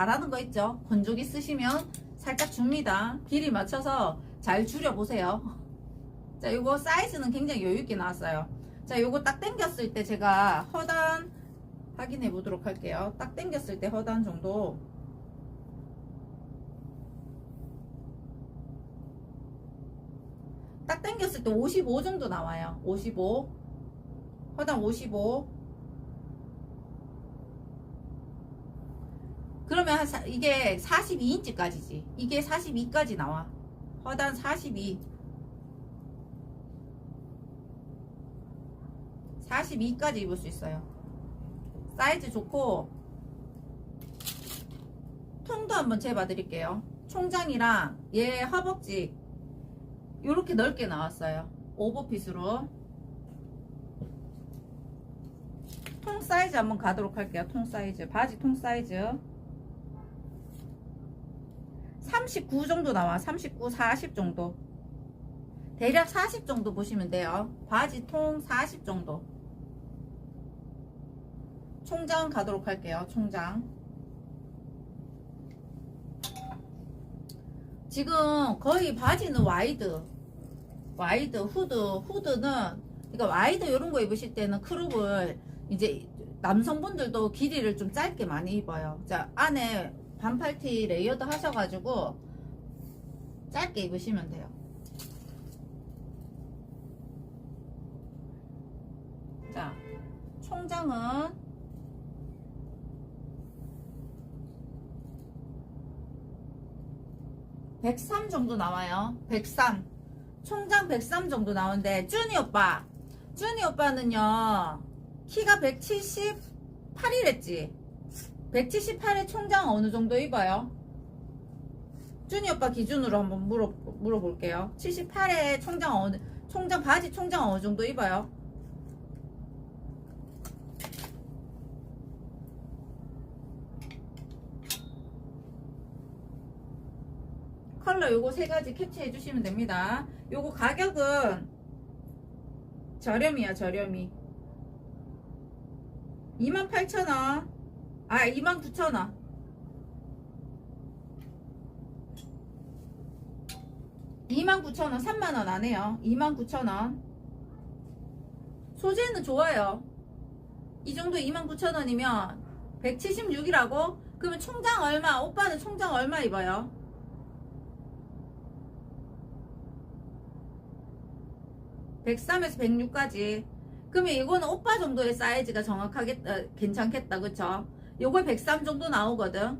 바라는 거 있죠? 건조기 쓰시면 살짝 줍니다. 길이 맞춰서 잘 줄여보세요. 자, 요거 사이즈는 굉장히 여유있게 나왔어요. 자, 요거 딱 당겼을 때 제가 허단 확인해 보도록 할게요. 딱 당겼을 때 허단 정도. 딱 당겼을 때 55 정도 나와요. 55. 허단 55. 그러면 한 사- 이게 42인치까지지. 이게 42까지 나와. 허단 42. 42까지 입을 수 있어요. 사이즈 좋고 통도 한번 재봐 드릴게요. 총장이랑 얘 허벅지 이렇게 넓게 나왔어요. 오버핏으로 통 사이즈 한번 가도록 할게요. 통 사이즈 바지 통 사이즈 39 정도 나와. 39, 40 정도. 대략 40 정도 보시면 돼요. 바지 통 40 정도. 총장 가도록 할게요. 총장. 지금 거의 바지는 와이드. 와이드, 후드, 후드는, 그러니까 와이드 이런 거 입으실 때는 크롭을 이제 남성분들도 길이를 좀 짧게 많이 입어요. 자, 안에 반팔티 레이어드 하셔가지고 짧게 입으시면 돼요. 자, 총장은 (103) 정도 나와요. (103) 총장 (103) 정도 나오는데 쭈니 오빠. 쭈니 오빠는요 키가 (178이랬지) 178에 총장 어느 정도 입어요? 쭈니 오빠 기준으로 한번 물어, 물어볼게요. 78에 총장 어느, 총장, 바지 총장 어느 정도 입어요? 컬러 요거 세 가지 캡처해 주시면 됩니다. 요거 가격은 저렴이야, 저렴이. 28,000원. 아, 29,000원. 29,000원, 3만원 안 해요. 29,000원. 소재는 좋아요. 이 정도 29,000원이면 176이라고? 그러면 총장 얼마? 오빠는 총장 얼마 입어요? (103에서 106까지) 그러면 이거는 오빠 정도의 사이즈가 정확하겠다 괜찮겠다 그쵸 요거 103 정도 나오거든